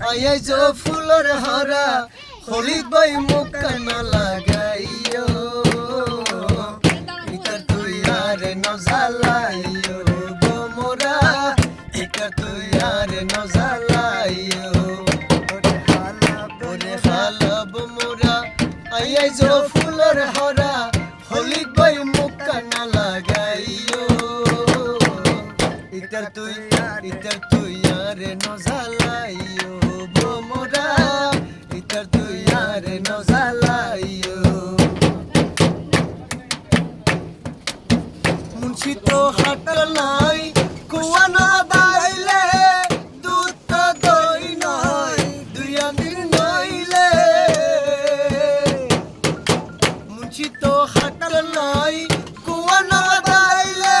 আইয়াই যো ফুলর হরা হলিদ বাই মুখ না লাগাইও ইকার তুই আর নজালাইও গো মোরা ইকার তুই আর নজালাইও ওরে হালাব মোরা আইয়াই যো ফুলর হরা হলিদ বাই মুখ না লাগাইও ইতার তুই ইতার তুই আরে নজালাইও মুন্সি তো হাটার নাই, কুয়া না দাইলে দুধ তো দই নয় দুইয়া দিন নইলে মুন্সি তো হাটার নাই, কুয়া না দাইলে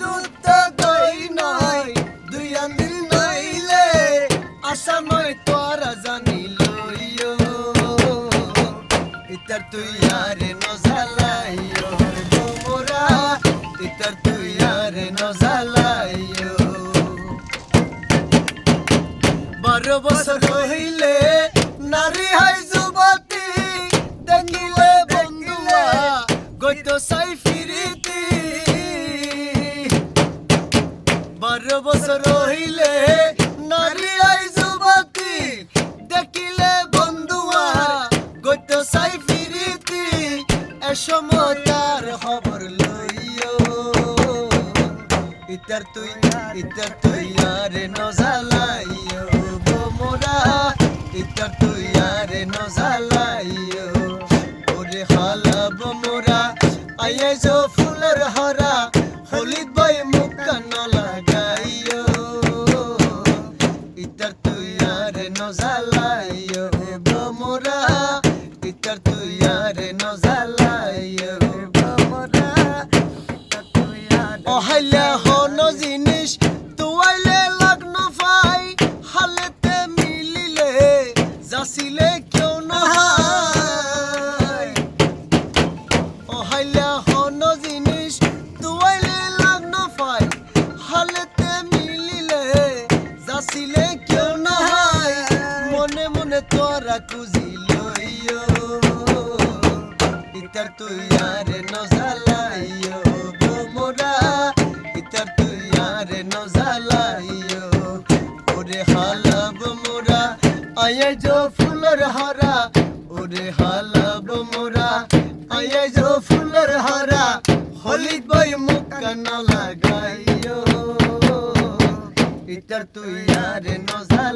দুধ তো দই নয় দুইয়া দিন নইলে আশা নয় তোরা জানি লইও ইতার তুই আরে নজালাইও ইতার তুই আরে নজালাইও বারো বছর হইলে নারী হাই যুবতী, দেখিলে বন্ধুয়া, গইত সাই ফিরিতি। বছর হইলে নারী হাই যুবতী, দেখিলে বন্ধুয়া, গইত সাই ফিরিতি। এসময় তার খবর লইও ইতার তুই ইতার তুই আরে নজালাইও গো মোরা। ইতার তুই আরে নজালাইও ওরে হালাব মোরা। আইয়ে যো ফুলের হরা হলিদ বাই মুখ লাগাইও। ইতার তুই আরে নজালাইও কেউ নহয় অহাইলে হন জিনিস তুয়াইলে লগ্ন ফাই হালেতে মিলিলে যাচিলে কেউ নহয় মনে মনে তোরা খুঁজি লইও। ইতার তুই আরে নজালাইও গো মোরা। ইতার তুই আরে নজালাইও ওরে হালাব মোরা, আয়ে যো ফুলর হারা, ওরে হালাব মোরা আয়ে যো ফুলের হারা হলি বই মুখ না লাগাইও। ইতার তুই আরে নজালাইও